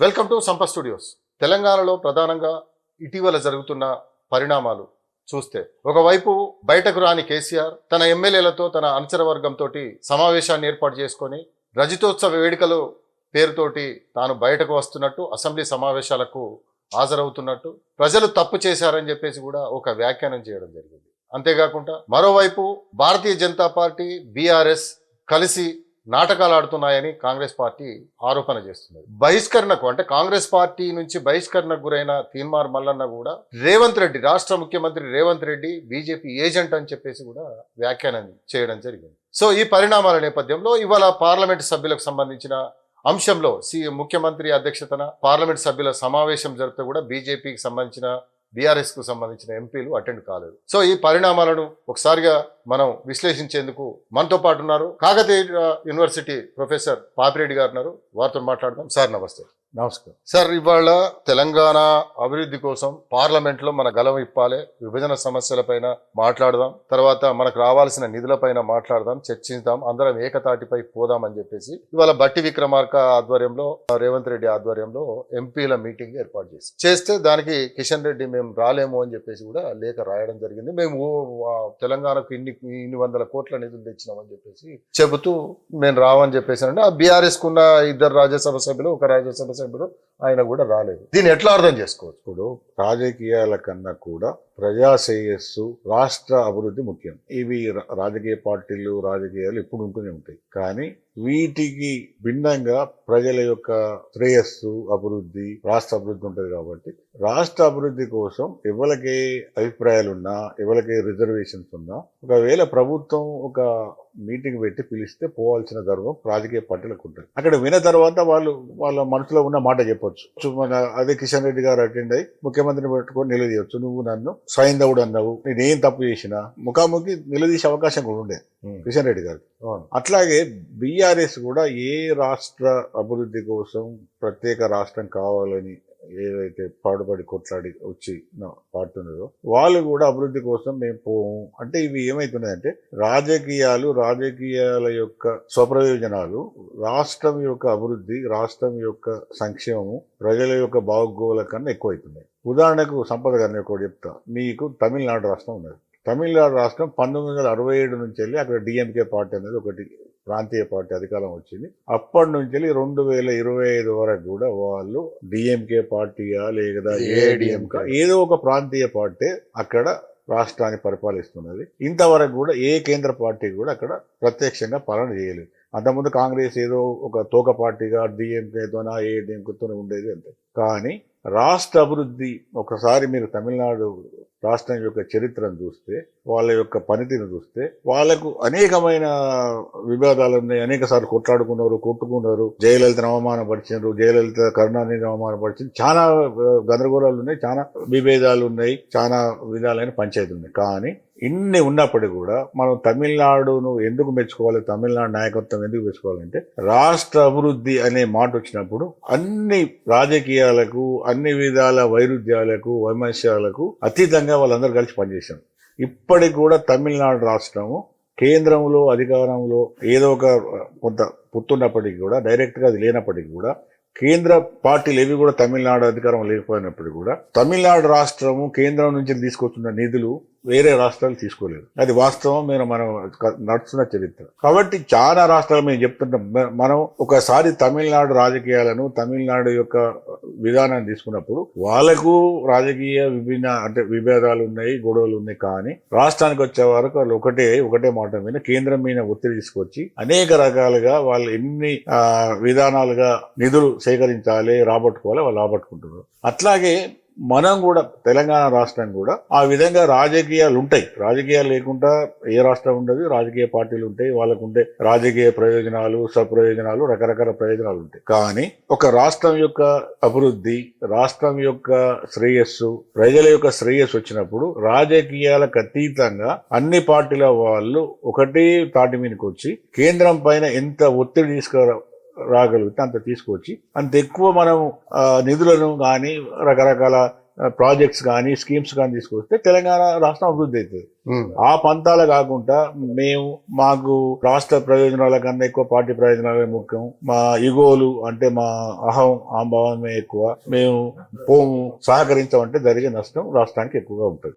Welcome to సంప studios తెలంగాణలో ప్రధానంగా ఇటీవల జరుగుతున్న పరిణామాలు చూస్తే ఒకవైపు బయటకు రాని కేసీఆర్ తన ఎమ్మెల్యేలతో తన అనుచర వర్గంతో సమావేశాన్ని ఏర్పాటు చేసుకొని రజతోత్సవ వేడుకలు పేరుతోటి తాను బయటకు వస్తున్నట్టు అసెంబ్లీ సమావేశాలకు హాజరవుతున్నట్టు ప్రజలు తప్పు చేశారని చెప్పేసి కూడా ఒక వ్యాఖ్యానం చేయడం జరిగింది. అంతేకాకుండా మరోవైపు భారతీయ జనతా పార్టీ బీఆర్ఎస్ కలిసి నాటకాలు ఆడుతున్నాయని కాంగ్రెస్ పార్టీ ఆరోపణ చేస్తున్నది. బహిష్కరణకు అంటే కాంగ్రెస్ పార్టీ నుంచి బహిష్కరణకు గురైన తీన్మార్ మల్లన్న కూడా రేవంత్ రెడ్డి రాష్ట్ర ముఖ్యమంత్రి రేవంత్ రెడ్డి బీజేపీ ఏజెంట్ అని చెప్పేసి కూడా వ్యాఖ్యానం చేయడం జరిగింది. సో ఈ పరిణామాల నేపథ్యంలో ఇవాళ పార్లమెంటు సభ్యులకు సంబంధించిన అంశంలో సి ముఖ్యమంత్రి అధ్యక్షతన పార్లమెంట్ సభ్యుల సమావేశం జరిపితే కూడా బీజేపీకి సంబంధించిన బీఆర్ఎస్కు సంబంధించిన ఎంపీలు అటెండ్ కాలేదు. సో ఈ పరిణామాలను ఒకసారిగా మనం విశ్లేషించేందుకు మనతో పాటు ఉన్నారు. కాకతీయ యూనివర్సిటీ ప్రొఫెసర్ పాపిరెడ్డి గారు ఉన్నారు. వారితో మాట్లాడదాం. సార్ నమస్తే. నమస్కారం. సార్ ఇవాళ తెలంగాణ అభివృద్ధి కోసం పార్లమెంట్లో మన గలం ఇప్పాలి విభజన సమస్యలపైన మాట్లాడదాం తర్వాత మనకు రావాల్సిన నిధులపైన మాట్లాడదాం చర్చిద్దాం అందరం ఏకతాటిపై పోదాం అని చెప్పేసి ఇవాళ బట్టి విక్రమార్క ఆధ్వర్యంలో రేవంత్ రెడ్డి ఆధ్వర్యంలో ఎంపీల మీటింగ్ ఏర్పాటు చేసి చేస్తే దానికి కిషన్ రెడ్డి మేము రాలేము అని చెప్పేసి కూడా లేఖ రాయడం జరిగింది. మేము తెలంగాణకు ఇన్ని ఇన్ని వందల కోట్ల నిధులు తెచ్చినామని చెప్పేసి చెబుతూ మేము రావని చెప్పేసి అంటే ఆ బీఆర్ఎస్ కున్న ఇద్దరు రాజ్యసభ సభ్యులు ఒక రాజ్యసభ సభ్యులు ఆయన కూడా రాలేదు. దీన్ని ఎట్లా అర్థం చేసుకోవచ్చు? ఇప్పుడు రాజకీయాల కన్నా కూడా ప్రజా శ్రేయస్సు రాష్ట్ర అభివృద్ధి ముఖ్యం. ఇవి రా- రాజకీయ పార్టీలు రాజకీయాలు ఎప్పుడు ఉంటూనే ఉంటాయి. కానీ వీటికి భిన్నంగా ప్రజల యొక్క శ్రేయస్సు అభివృద్ధి రాష్ట్ర అభివృద్ధి ఉంటుంది కాబట్టి రాష్ట్ర అభివృద్ధి కోసం ఎవరికే అభిప్రాయాలు ఉన్నా ఎవరికే రిజర్వేషన్స్ ఉన్నా ఒకవేళ ప్రభుత్వం ఒక మీటింగ్ పెట్టి పిలిస్తే పోవాల్సిన ధర్మం రాజకీయ పార్టీలకు ఉంటుంది. అక్కడ విన్న తర్వాత వాళ్ళు వాళ్ళ మనసులో ఉన్న మాట చెప్పొచ్చు. మన అదే కిషన్ రెడ్డి గారు అటెండ్ అయ్యి ముఖ్యమంత్రిని పెట్టుకొని నిలదీయొచ్చు. నువ్వు నన్ను సైంధవుడు అన్నావు నేనేం తప్పు చేసినా ముఖాముఖి నిలదీసే అవకాశం కూడా ఉండే కిషన్ రెడ్డి గారు అవును. అట్లాగే బీఆర్ఎస్ కూడా ఏ రాష్ట్ర అభివృద్ధి కోసం ప్రత్యేక రాష్ట్రం కావాలని ఏదైతే పాడుపడి కొట్లాడి వచ్చి నా- పాడుతున్నదో వాళ్ళు కూడా అభివృద్ధి కోసం మేము పోము. అంటే ఇవి ఏమైతున్నాయంటే రాజకీయాలు రాజకీయాల యొక్క స్వప్రయోజనాలు రాష్ట్రం యొక్క అభివృద్ధి రాష్ట్రం యొక్క సంక్షేమము ప్రజల యొక్క బాగోగుల కన్నా ఎక్కువైతున్నాయి. ఉదాహరణకు సంపద గారిని ఒకటి చెప్తా. మీకు తమిళనాడు రాష్ట్రం ఉన్నది. తమిళనాడు రాష్ట్రం పంతొమ్మిది వందల అరవై ఏడు నుంచి వెళ్ళి అక్కడ డిఎంకే పార్టీ అనేది ఒకటి ప్రాంతీయ పార్టీ అధికారం వచ్చింది. అప్పటి నుంచి రెండు వేల ఇరవై ఐదు వరకు కూడా వాళ్ళు డిఎంకే పార్టీయా లేదా ఏఐడిఎంకా ఏదో ఒక ప్రాంతీయ పార్టీ అక్కడ రాష్ట్రాన్ని పరిపాలిస్తున్నది. ఇంతవరకు కూడా ఏ కేంద్ర పార్టీ కూడా అక్కడ ప్రత్యక్షంగా పాలన చేయలేదు. అంతకుముందు కాంగ్రెస్ ఏదో ఒక తోక పార్టీగా డిఎంకేతోనా ఏఐడిఎంకేతోనే ఉండేది అంతే. కానీ రాష్ట్ర అభివృద్ధి ఒకసారి మీరు తమిళనాడు రాష్ట్రం యొక్క చరిత్రను చూస్తే వాళ్ళ యొక్క పనితీరు చూస్తే వాళ్ళకు అనేకమైన వివాదాలు ఉన్నాయి. అనేక సార్లు కొట్లాడుకున్నారు కొట్టుకున్నారు. జయలలితను అవమానపరిచారు జయలలిత కరుణానిధిని అవమానపరిచింది. చాలా గందరగోళాలు ఉన్నాయి చాలా విభేదాలు ఉన్నాయి చాలా విధాలైన పంచాయతీలు ఉన్నాయి. కానీ ఇన్ని ఉన్నప్పటికీ కూడా మనం తమిళనాడును ఎందుకు మెచ్చుకోవాలి? తమిళనాడు నాయకత్వం ఎందుకు మెచ్చుకోవాలంటే రాష్ట్ర అభివృద్ధి అనే మాట వచ్చినప్పుడు అన్ని రాజకీయాలకు అన్ని విధాల వైరుధ్యాలకు వైమస్యాలకు అతీతంగా వాళ్ళందరూ కలిసి పనిచేశారు ఇప్పటికి కూడా తమిళనాడు రాష్ట్రము కేంద్రంలో అధికారంలో ఏదో ఒక కొంత పుత్తున్నప్పటికీ కూడా డైరెక్ట్గా అది లేనప్పటికీ కూడా కేంద్ర పార్టీలు ఏవి కూడా తమిళనాడు అధికారం లేకపోయినప్పటికీ కూడా తమిళనాడు రాష్ట్రము కేంద్రం నుంచి తీసుకొచ్చిన నిధులు వేరే రాష్ట్రాలు తీసుకోలేదు. అది వాస్తవం మీరు మనం నడుస్తున్న చరిత్ర. కాబట్టి చాలా రాష్ట్రాలు మేము చెప్తుంటాం మనం ఒకసారి తమిళనాడు రాజకీయాలను తమిళనాడు యొక్క విధానాన్ని తీసుకున్నప్పుడు వాళ్ళకు రాజకీయ విభిన్న అంటే విభేదాలు ఉన్నాయి గొడవలు ఉన్నాయి కానీ రాష్ట్రానికి వచ్చే వరకు వాళ్ళు ఒకటే ఒకటే మాట మీద కేంద్రం మీద ఒత్తిడి తీసుకొచ్చి అనేక రకాలుగా వాళ్ళు ఎన్ని విధానాలుగా నిధులు సేకరించాలి రాబట్టుకోవాలి వాళ్ళు రాబట్టుకుంటున్నారు. అట్లాగే మనం కూడా తెలంగాణ రాష్ట్రం కూడా ఆ విధంగా రాజకీయాలు ఉంటాయి. రాజకీయాలు లేకుండా ఏ రాష్ట్రం ఉండదు రాజకీయ పార్టీలు ఉంటాయి వాళ్ళకు ఉండే రాజకీయ ప్రయోజనాలు సప్రయోజనాలు రకరకాల ప్రయోజనాలు ఉంటాయి. కానీ ఒక రాష్ట్రం యొక్క అభివృద్ధి రాష్ట్రం యొక్క శ్రేయస్సు ప్రజల యొక్క శ్రేయస్సు వచ్చినప్పుడు రాజకీయాలకు అతీతంగా అన్ని పార్టీల వాళ్ళు ఒకటే తాటి మీదకి వచ్చి కేంద్రం పైన ఎంత ఒత్తిడి తీసుకురా రాగలిగితే అంత తీసుకొచ్చి అంత ఎక్కువ మనం నిధులను కానీ రకరకాల ప్రాజెక్ట్స్ కానీ స్కీమ్స్ కానీ తీసుకొస్తే తెలంగాణ రాష్ట్రం అభివృద్ధి అవుతుంది. ఆ పంతాలు కాకుండా మేము మాకు రాష్ట్ర ప్రయోజనాల కన్నా ఎక్కువ పార్టీ ప్రయోజనాలే ముఖ్యం. మా ఇగోలు అంటే మా అహం ఆంభావమే ఎక్కువ. మేము పోము సహకరించమంటే జరిగే నష్టం రాష్ట్రానికి ఎక్కువగా ఉంటుంది.